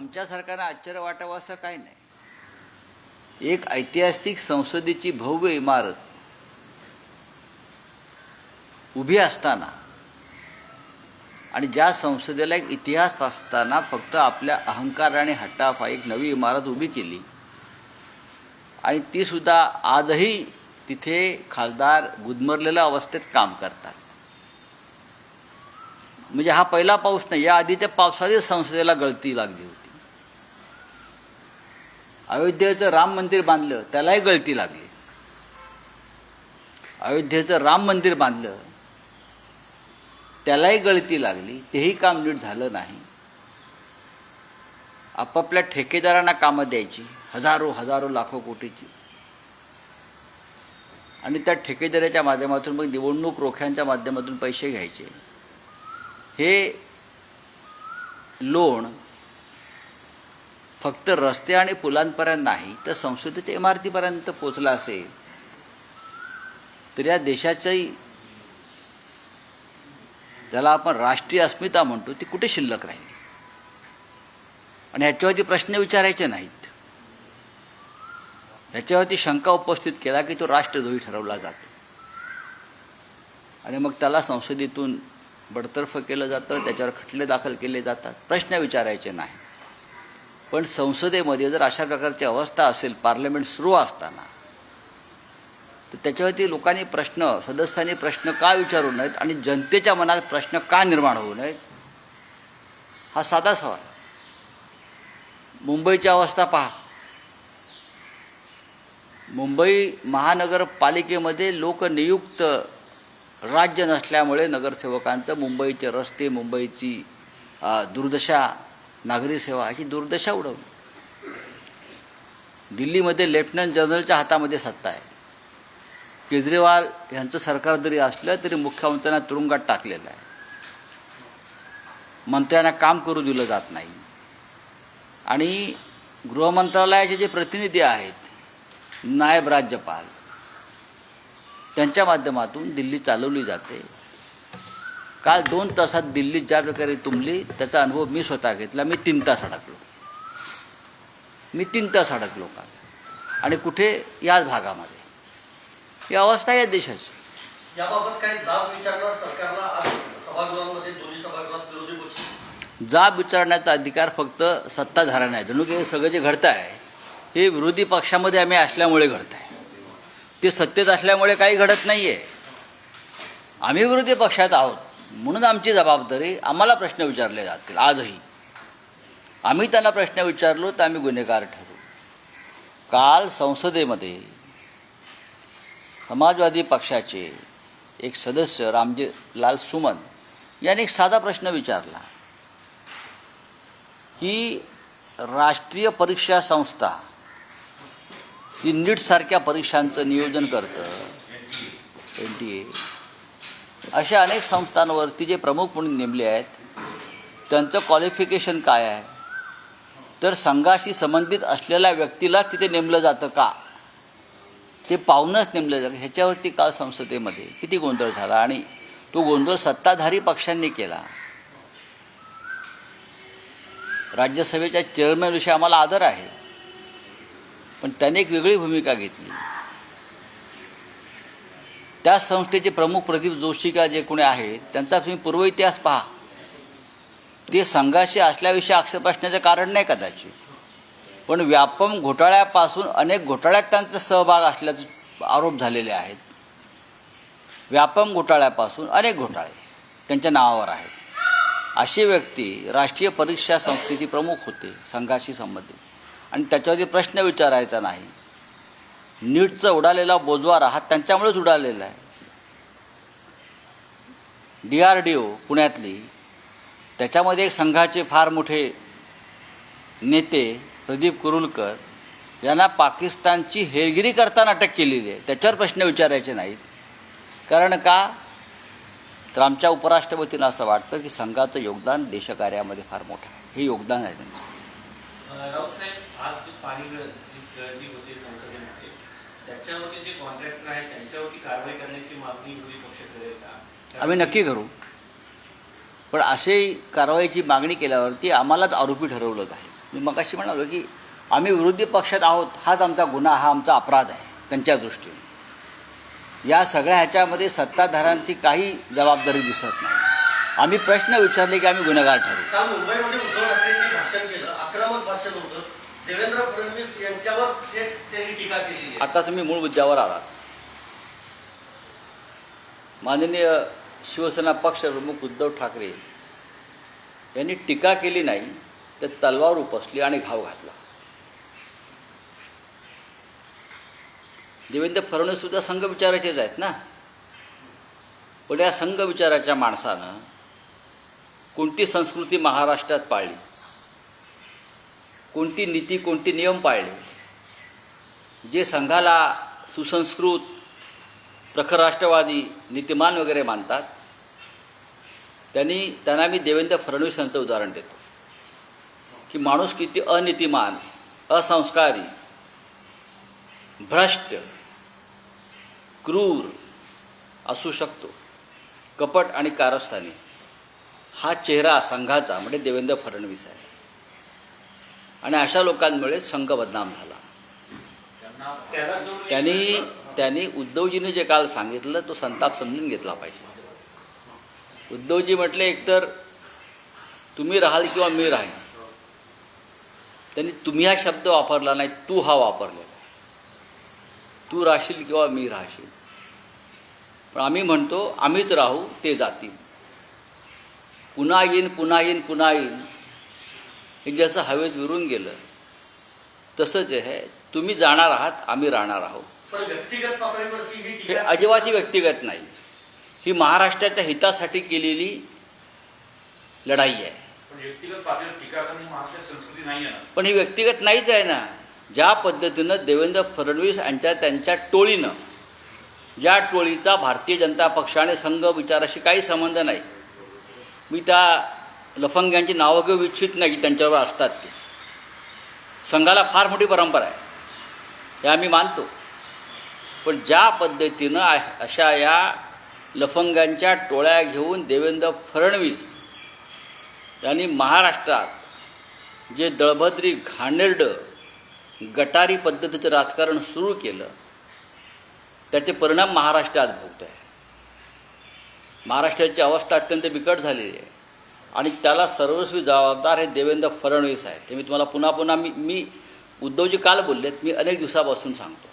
आमच्या सरकारनं आश्चर्य वाटावं असं काही नाही. एक ऐतिहासिक संसदेची भव्य इमारत उभी असताना आणि ज्या संसदेला एक इतिहास असताना फक्त आपल्या अहंकार आणि हट्टाफा एक नवी इमारत उभी केली. आणि ती सुद्धा आजही तिथे खासदार गुदमरलेल्या अवस्थेत काम करतात. म्हणजे हा पहिला पाऊस नाही या आधीच्या पावसाळी संसदेला गळती लागली होती. अयोध्येचं राम मंदिर बांधलं त्यालाही गळती लागली. अयोध्येचं राम मंदिर बांधलं त्यालाही गळती लागली तेही काम नीट झालं नाही. आपापल्या ठेकेदारांना कामं द्यायची हजारो हजारो लाखो कोटीची. आणि त्या ठेकेदाराच्या माध्यमातून मग निवडणूक रोख्यांच्या माध्यमातून पैसे घ्यायचे. हे लोण फक्त रस्ते आणि पुलांपर्यंत नाही तर संसदेच्या इमारतीपर्यंत पोचला असेल तर या देशाची ज्याला आपण राष्ट्रीय अस्मिता म्हणतो ती कुठे शिल्लक राहील? आणि ह्याच्यावरती प्रश्न विचारायचे नाहीत. ह्याच्यावरती शंका उपस्थित केला की तो राष्ट्रद्रोही ठरवला जातो. आणि मग त्याला संसदेतून बडतर्फ केलं जातं त्याच्यावर खटले दाखल केले जातात प्रश्न विचारायचे नाही पण संसदेमध्ये जर अशा प्रकारची अवस्था असेल पार्लमेंट सुरू असताना तर त्याच्यावरती लोकांनी प्रश्न सदस्यांनी प्रश्न का विचारू नयेत आणि जनतेच्या मनात प्रश्न का निर्माण होऊ नयेत? हा साधा सवाल. मुंबईची अवस्था पहा. मुंबई महानगरपालिकेमध्ये लोकनियुक्त राज्य नसल्यामुळे नगरसेवकांचं मुंबईचे रस्ते मुंबईची दुर्दशा नागरी सेवा अशी दुर्दशा उडवली. दिल्लीमध्ये लेफ्टनंट जनरलच्या हातामध्ये सत्ता आहे. केजरीवाल यांचं सरकार जरी असलं तरी मुख्यमंत्र्यांना तुरुंगात टाकलेलं आहे. मंत्र्यांना काम करू दिलं जात नाही. आणि गृहमंत्रालयाचे जे प्रतिनिधी आहेत नायब राज्यपाल त्यांच्या माध्यमातून दिल्ली चालवली जाते. काल दोन तासात दिल्लीत ज्या प्रकारे तुंबली त्याचा अनुभव मी स्वतः घेतला. मी तीन तास अडकलो. मी तीन तास अडकलो काल. आणि कुठे? याच भागामध्ये. ही अवस्था आहे या देशाची. याबाबत काही जाब विचारणार सरकारला सभागृहांमध्ये दोन्ही सभागृहात विरोधी पक्ष? जाब विचारण्याचा अधिकार फक्त सत्ताधाऱ्यांना आहे. जणू की हे सगळं जे घडतं आहे हे विरोधी पक्षामध्ये आम्ही असल्यामुळे घडत आहे ते सत्तेत असल्यामुळे काही घडत नाही आहे आम्ही विरोधी पक्षात आहोत. म्हणून आमची जबाबदारी आम्हाला प्रश्न विचारले जातील आजही. आम्ही त्यांना प्रश्न विचारलो तर आम्ही गुन्हेगार ठरू काल संसदेमध्ये समाजवादी पक्षाचे एक सदस्य रामजी लाल सुमन यांनी एक साधा प्रश्न विचारला की राष्ट्रीय परीक्षा संस्था ही नीटसारख्या परीक्षांचं नियोजन करतं? N T A. अशा अनेक संस्थांवरती जे प्रमुख म्हणून नेमले आहेत त्यांचं क्वालिफिकेशन काय आहे? तर संघाशी संबंधित असलेल्या व्यक्तीलाच तिथे नेमलं जातं का? ते पाहूनच नेमलं जातं. ह्याच्यावरती काल संसदेमध्ये किती गोंधळ झाला आणि तो गोंधळ सत्ताधारी पक्षांनी केला. राज्यसभेच्या चेअरमॅनविषयी आम्हाला आदर आहे. पण त्याने एक वेगळी भूमिका घेतली. त्या संस्थेचे प्रमुख प्रदीप जोशी का जे कोणी आहेत त्यांचा तुम्ही पूर्व इतिहास पहा. ते संघाशी असल्याविषयी आक्षेप असण्याचं कारण नाही कदाचित. पण व्यापम घोटाळ्यापासून अनेक घोटाळ्यात त्यांचा सहभाग असल्याचे आरोप झालेले आहेत. व्यापम घोटाळ्यापासून अनेक घोटाळे त्यांच्या नावावर आहेत. अशी व्यक्ती राष्ट्रीय परीक्षा संस्थेची प्रमुख होते संघाशी संबंधित. आणि त्याच्यावरती प्रश्न विचारायचा नाही. नीटचा उडालेला बोजवारा हा त्यांच्यामुळेच उडालेला आहे. डी आर डी ओ पुण्यातली त्याच्यामध्ये एक संघाचे फार मोठे नेते प्रदीप कुरुलकर यांना पाकिस्तानची हेरगिरी करताना अटक केलेली आहे. त्याच्यावर प्रश्न विचारायचे नाहीत. कारण का? तर आमच्या उपराष्ट्रपतींना असं वाटतं की संघाचं योगदान देशकार्यामध्ये फार मोठं आहे. हे योगदान आहे त्यांचं. त्याच्यावरती जे कॉन्ट्रॅक्टर आहेत त्यांच्यावरती कारवाई करण्याची मागणी विरोधी पक्ष करेल का? आम्ही नक्की करू. पण अशी कारवाईची मागणी केल्यावरती आम्हालाच आरोपी ठरवलं जाईल मी मगाशी म्हणालो की आम्ही विरोधी पक्षात आहोत हाच आमचा गुन्हा हा आमचा अपराध आहे त्यांच्या दृष्टीने. या सगळ्या ह्याच्यामध्ये सत्ताधाऱ्यांची काही जबाबदारी दिसत नाही. आम्ही प्रश्न विचारले की आम्ही गुन्हेगार ठरू. काल मुंबईमध्ये उद्धव ठाकरेंनी भाषण केलं आक्रमक भाषण होतं. देवेंद्र फडणवीस यांच्यावर थेट त्यांनी टीका केली आता तुम्ही मूळ मुद्द्यावर आलात माननीय शिवसेना पक्षप्रमुख उद्धव ठाकरे यांनी टीका केली नाही तर तलवार उपसली आणि घाव घातला. देवेंद्र फडणवीस सुद्धा संघ विचाराचेच आहेत ना? पण या संघ विचाराच्या माणसानं कोणती संस्कृती महाराष्ट्रात पाळली? कोणती नीती कोणते नियम पाळले? जे संघाला सुसंस्कृत प्रखर राष्ट्रवादी नीतिमान वगैरे मानतात त्यांनी त्यांना मी देवेंद्र फडणवीस यांचं उदाहरण देतो. की माणूस किती अनितिमान असंस्कारी भ्रष्ट क्रूर असू शकतो कपट आणि कारस्थानी. हा चेहरा संघाचा म्हणजे देवेंद्र फडणवीस आहे. आणि अशा लोकांमुळे संघ बदनाम झाला. त्यांनी त्यांनी उद्धवजीने जे काल सांगितलं तो संताप समजून घेतला पाहिजे. उद्धवजी म्हटले एकतर तुम्ही राहाल किंवा मी राहीन. त्यांनी तुम्ही हा शब्द वापरला नाही तू हा वापरलेला तू राहशील किंवा मी राहशील. पण आम्ही म्हणतो आम्हीच राहू ते जातील. पुन्हा येईन पुन्हा येईन पुन्हा येईन. हे जसं हवेत विरून गेलं तसंच आहे तुम्ही जाणार आहात आम्ही राहणार आहोत. ही अजिबाती व्यक्तिगत नाही. ही महाराष्ट्राच्या हितासाठी केलेली लढाई आहे. पण ही ही व्यक्तिगत नाहीच आहे ना. ज्या पद्धतीनं देवेंद्र फडणवीस यांच्या त्यांच्या टोळीनं ज्या टोळीचा भारतीय जनता पक्ष आणि संघ विचाराशी काही संबंध नाही. मी त्या लफंग्यांची नावं घेऊ इच्छित नाही की त्यांच्यावर असतात ते. संघाला फार मोठी परंपरा आहे. हे आम्ही मानतो. पण ज्या पद्धतीनं अशा या लफंगांच्या टोळ्या घेऊन देवेंद्र फडणवीस यांनी महाराष्ट्रात जे दळभद्री घाणेरडं गटारी पद्धतीचं राजकारण सुरू केलं त्याचे परिणाम महाराष्ट्रात भोगत आहे महाराष्ट्राची अवस्था अत्यंत बिकट झालेली आहे. आणि त्याला सर्वस्वी जबाबदार हे देवेंद्र फडणवीस आहेत. ते मी तुम्हाला पुन्हा पुन्हा मी मी उद्धवजी काल बोललेत मी अनेक दिवसापासून सांगतो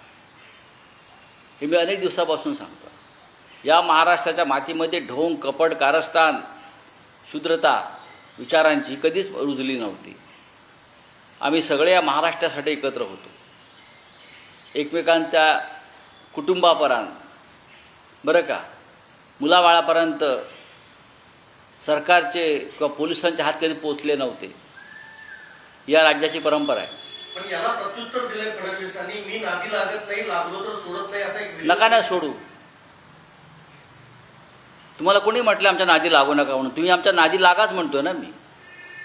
हे मी अनेक दिवसापासून सांगतो या महाराष्ट्राच्या मातीमध्ये ढोंग कपट कारस्थान शूद्रता विचारांची कधीच रुजली नव्हती. आम्ही सगळे या महाराष्ट्रासाठी एकत्र होतो. एकमेकांच्या कुटुंबापर्यंत बरं का मुलाबाळापर्यंत सरकारचे किंवा पोलिसांचे हात कधी पोचले नव्हते. या राज्याची परंपरा आहे. पण याला प्रत्युत्तर दिलंय फडणवीसांनी मी नादी लागत नाही लागलो तर सोडत नाही असा एक व्हिडिओ- नका ना सोडू. तुम्हाला कोणी म्हटलं आमच्या नादी लागू नका म्हणून? तुम्ही आमच्या नादी लागाच म्हणतोय ना मी.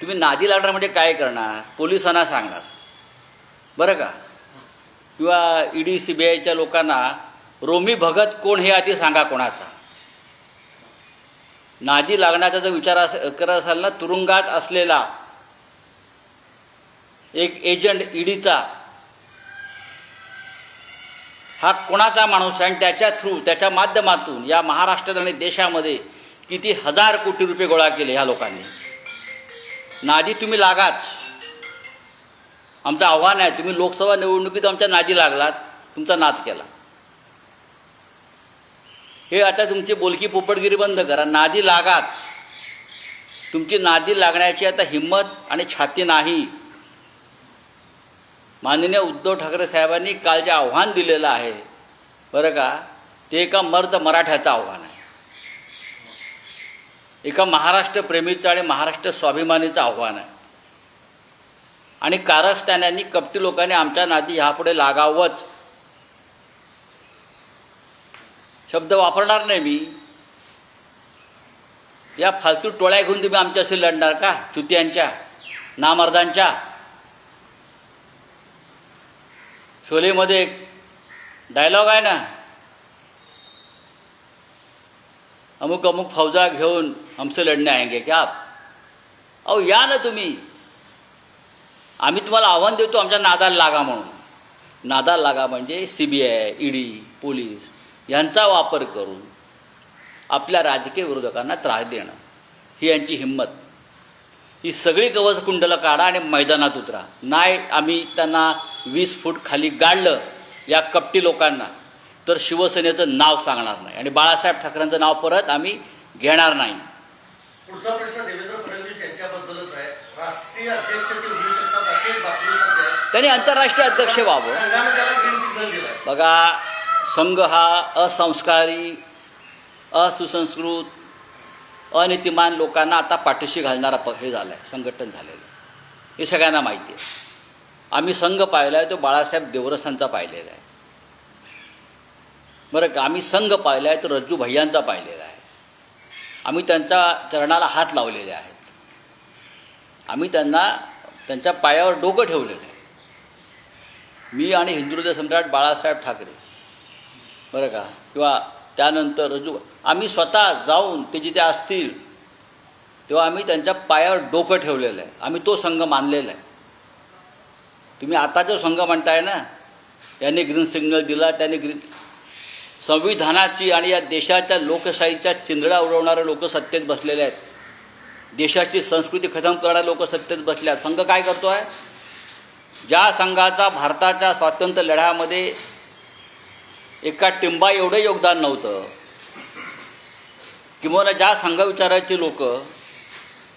तुम्ही नादी लागणार म्हणजे काय करणार? पोलिसांना सांगणार. बरं का? किंवा ईडी सी बी आयच्या लोकांना रोमी भगत कोण हे आधी सांगा कोणाचा? नादी लागण्याचा जर विचार अस करत असाल ना तुरुंगात असलेला एक एजंट ईडीचा हा कोणाचा माणूस आहे? आणि त्याच्या थ्रू त्याच्या माध्यमातून या महाराष्ट्रात आणि देशामध्ये किती हजार कोटी रुपये गोळा केले ह्या लोकांनी? नादी तुम्ही लागाच. आमचं आव्हान आहे तुम्ही लोकसभा निवडणुकीत आमच्या नादी लागलात तुमचा नाद केला. हे आता तुमची बोलकी पोपटगिरी बंद करा. नादी लागाच. तुमची नादी लागण्याची आता हिंमत आणि छाती नाही. माननीय उद्धव ठाकरे साहेबांनी काल जे आव्हान दिलेलं आहे. बरं का? ते एका मर्द मराठ्याचं आव्हान आहे. एका महाराष्ट्र प्रेमीचं आणि महाराष्ट्र स्वाभिमानीचं आव्हान आहे. आणि कारस्थान्यांनी कपटी लोकांनी आमच्या नादी ह्यापुढे लागावंच. शब्द वापरणार नाही मी. या फालतू टोळ्या घेऊन तुम्ही आमच्याशी लढणार का? चुत्यांच्या नामर्दांच्या? शोलेमध्ये एक डायलॉग आहे ना? अमुक अमुक फौजा घेऊन हमसे लढणे आएंगे क्या? आप अहो या ना तुम्ही. आम्ही तुम्हाला आव्हान देतो आमच्या नादाला लागा म्हणून. नादाला लागा म्हणजे C B I ED police यांचा वापर करून आपल्या राजकीय विरोधकांना त्रास देणं. ही यांची हिंमत. ही सगळी कवच कुंडलं काढा आणि मैदानात उतरा. नाही आम्ही त्यांना वीस फूट खाली गाडलं या कपटी लोकांना तर शिवसेनेचं नाव सांगणार नाही. आणि बाळासाहेब ठाकरेंचं नाव परत आम्ही घेणार नाही. पुढचा प्रश्न देवेंद्र फडणवीस यांच्याबद्दलच आहे. राष्ट्रीय अध्यक्ष ते होऊ शकतात अशी बातमी. त्यांनी आंतरराष्ट्रीय अध्यक्ष व्हावं. बघा संघ हा असंस्कारी असुसंस्कृत अनितिमान लोकांना आता पाठीशी घालणारा प हे झालं आहे संघटन झालेलं. आहे हे सगळ्यांना माहिती आहे. आम्ही संघ पाहिला आहे तो बाळासाहेब देवरसांचा पाहिलेला आहे. बरं का आम्ही संघ पाहिला आहे तो रज्जू भैयांचा पाहिलेला आहे. आम्ही त्यांच्या चरणाला हात लावलेले आहेत. आम्ही त्यांना त्यांच्या पायावर डोकं ठेवलेलं आहे. मी आणि हिंदुहृदय सम्राट बाळासाहेब ठाकरे बरं का? किंवा त्यानंतर रजू आम्ही स्वतः जाऊन ते जिथे असतील तेव्हा आम्ही त्यांच्या पायावर डोकं ठेवलेलं आहे. आम्ही तो संघ मानलेला आहे. तुम्ही आता जो संघ म्हणताय ना त्यांनी ग्रीन सिग्नल दिला त्यांनी ग्रीन संविधानाची आणि या देशाच्या लोकशाहीच्या चिंदडा उडवणारे लोक सत्तेत बसलेले आहेत. देशाची संस्कृती खतम करणारे लोक सत्तेत बसले आहेत. संघ काय करतो आहे ज्या संघाचा भारताच्या स्वातंत्र्य लढ्यामध्ये एका टिंबा एवढं योगदान नव्हतं. किंवा ज्या संघविचाराची लोक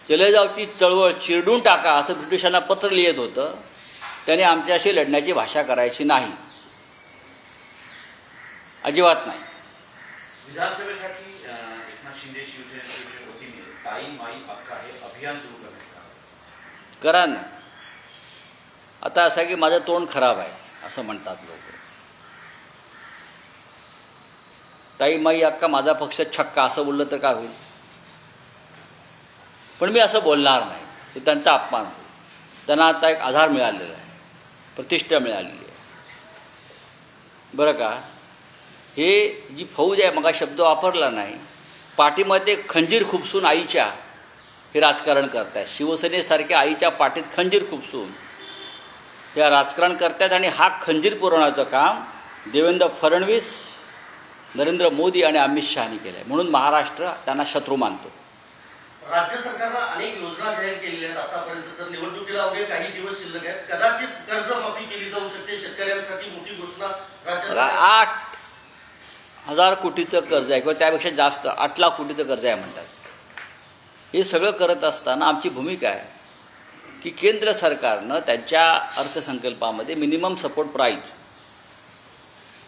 चलेजावची चळवळ चिरडून टाका असं ब्रिटिशांना पत्र लिहित होतं त्याने आमच्याशी लढण्याची भाषा करायची नाही. अजिबात नाही. विधानसभेसाठी अं, एकनाथ शिंदे शिवसेनेच्या वतीने ताई माई अक्का हे अभियान सुरू करण्यात आलं. करा ना. आता असं की माझं तोंड खराब आहे असं म्हणतात लोक. ताई माई अक्का माझा पक्ष छक्का असं बोललं तर काय होईल? पण मी असं बोलणार नाही. ते त्यांचा अपमान होईल. त्यांना आता एक आधार मिळालेला आहे. प्रतिष्ठा मिळालेली आहे. बरं का? हे जी फौज आहे मग शब्द वापरला नाही. पाठीमध्ये खंजीर खुपसून आईच्या हे राजकारण करतायत. शिवसेनेसारख्या आईच्या पाठीत खंजीर खुपसून या राजकारण करतायत आणि हा खंजीर पुरवण्याचं काम देवेंद्र फडणवीस नरेंद्र मोदी आणि अमित शहानी केलं आहे म्हणून महाराष्ट्र त्यांना शत्रू मानतो. राज्य सरकारनं अनेक योजना जाहीर केलेल्या आहेत. आतापर्यंत सर निवडणुकीला अवघे काही दिवस शिल्लक आहेत. कदाचित कर्जमाफी केली जाऊ शकते. शेतकऱ्यांसाठी मोठी घोषणा राज्य आठ हजार कोटीचं कर्ज आहे किंवा त्यापेक्षा जास्त आठ लाख कोटीचं कर्ज आहे म्हणतात. हे सगळं करत असताना आमची भूमिका आहे की केंद्र सरकारनं त्यांच्या अर्थसंकल्पामध्ये मिनिमम सपोर्ट प्राईज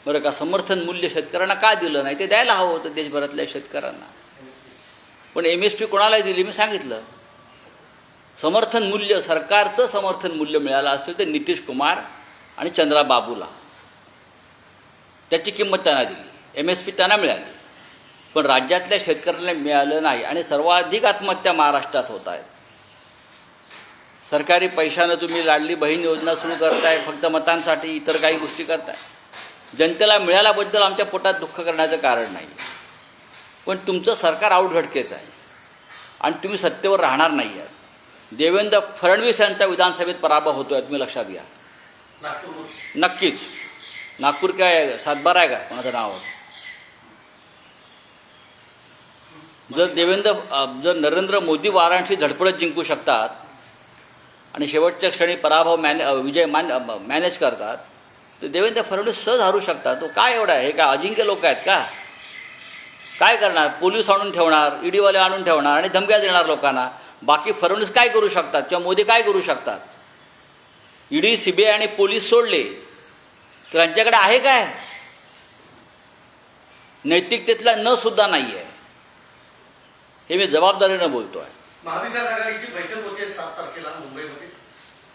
बरं का समर्थन मूल्य शेतकऱ्यांना का दिलं नाही? ते द्यायला हवं होतं देशभरातल्या शेतकऱ्यांना. पण एम एस पी कोणालाही दिली मी सांगितलं. समर्थन मूल्य सरकारचं समर्थन मूल्य मिळालं असेल तर नितीश कुमार आणि चंद्राबाबूला. त्याची किंमत त्यांना दिली. एम एस पी त्यांना मिळाली. पण राज्यातल्या शेतकऱ्यांना मिळालं नाही आणि सर्वाधिक आत्महत्या महाराष्ट्रात होत आहेत. सरकारी पैशानं तुम्ही लाडली बहीण योजना सुरू करताय फक्त मतांसाठी इतर काही गोष्टी करताय. जनतेला मिळाल्याबद्दल आमच्या पोटात दुःख करण्याचं कारण नाही. पण तुमचं सरकार आउटघटकेचं आहे. आणि तुम्ही सत्तेवर राहणार नाही आहात. देवेंद्र फडणवीस यांचा विधानसभेत पराभव होतो आहे तुम्ही लक्षात घ्या. नक्कीच. नागपूर काय सातबारा आहे का? कोणाचं नाव? जर देवेंद्र जर नरेंद्र मोदी वाराणसी धडपडत जिंकू शकतात आणि शेवटच्या क्षणी पराभव मॅने विजय मान मॅनेज करतात तर देवेंद्र फडणवीस सहज हरू शकतात. तो काय एवढा आहे? हे काय अजिंक्य लोक आहेत का? काय करणार? पोलीस आणून ठेवणार ईडीवाले आणून ठेवणार आणि धमक्या देणार लोकांना? बाकी फडणवीस काय करू शकतात? किंवा मोदी काय करू शकतात? ईडी सीबीआय आणि पोलीस सोडले. तर यांच्याकडे आहे काय? नैतिकतेतला न सुद्धा नाही आहे हे मी जबाबदारीनं बोलतो आहे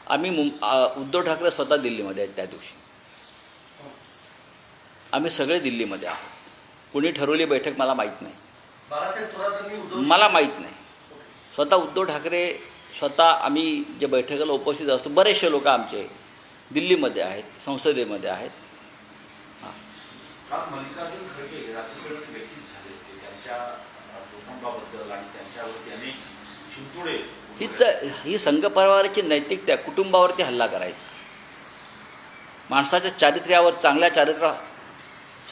आम्ही मुं- उद्धव ठाकरे स्वतः दिल्लीमध्ये आहेत त्या दिवशी. आम्ही सगळे दिल्लीमध्ये आहोत. कुणी ठरवली बैठक मला माहीत नाही. मला माहीत नाही. स्वतः उद्धव ठाकरे स्वतः आम्ही जे बैठकीला उपस्थित असतो बरेचसे लोक आमचे दिल्लीमध्ये आहेत संसदेमध्ये आहेत. ही. ही संघ परिवाराची नैतिकता. कुटुंबावरती हल्ला करायचा. माणसाच्या चारित्र्यावर चांगल्या चारित्र्या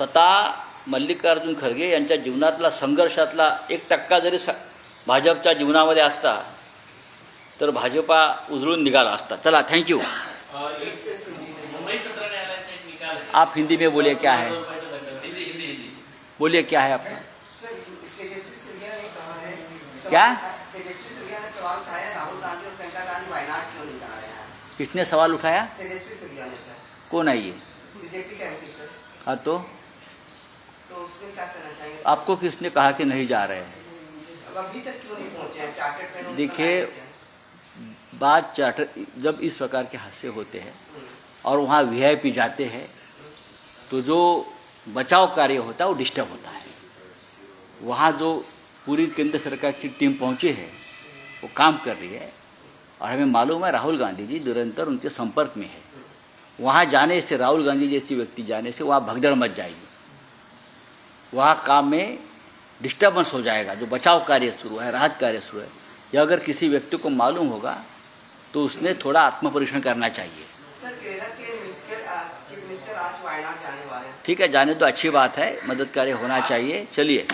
स्वतः मल्लिकार्जुन खरगे यांच्या जीवनातला संघर्षातला एक टक्का जरी स भाजपच्या जीवनामध्ये असता तर भाजपा उजळून निघाला असता. चला थँक्यू आप हिंदी में बोलिए क्या है? बोलिए क्या है आपका? है क्या? किसने सवाल उठाया? कौन है ये? हाँ तो? तो उसमें क्या करना चाहिए? आपको किसने कहा कि नहीं जा रहे हैं? अभी तक क्यों नहीं पहुँचे हैं? देखिए, बात चार्टर जब इस प्रकार के हादसे होते हैं और वहाँ वीआईपी जाते हैं तो जो बचाव कार्य होता है वो डिस्टर्ब होता है। वहाँ जो पूरी केंद्र सरकार की टीम पहुँची है वो काम कर रही है। और हमें मालूम है राहुल गांधी जी निरंतर उनके संपर्क में है। वहाँ जाने से राहुल गांधी जैसी व्यक्ति जाने से वहाँ भगदड़ मच जाएगी। वहाँ काम में डिस्टर्बेंस हो जाएगा जो बचाव कार्य शुरू है राहत कार्य शुरू है। या अगर किसी व्यक्ति को मालूम होगा तो उसने थोड़ा आत्मपरीक्षण करना चाहिए। हैं। ठीक है जाने तो अच्छी बात है मदद कार्य होना चाहिए। चलिए.